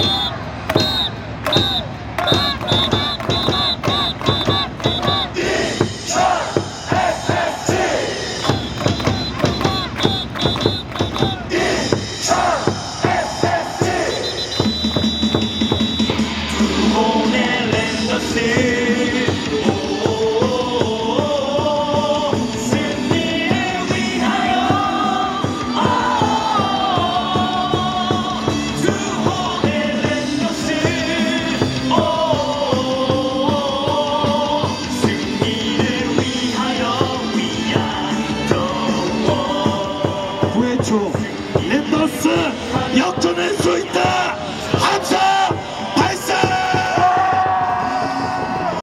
오, 오, 오, 오, 長レッドスやっとねいた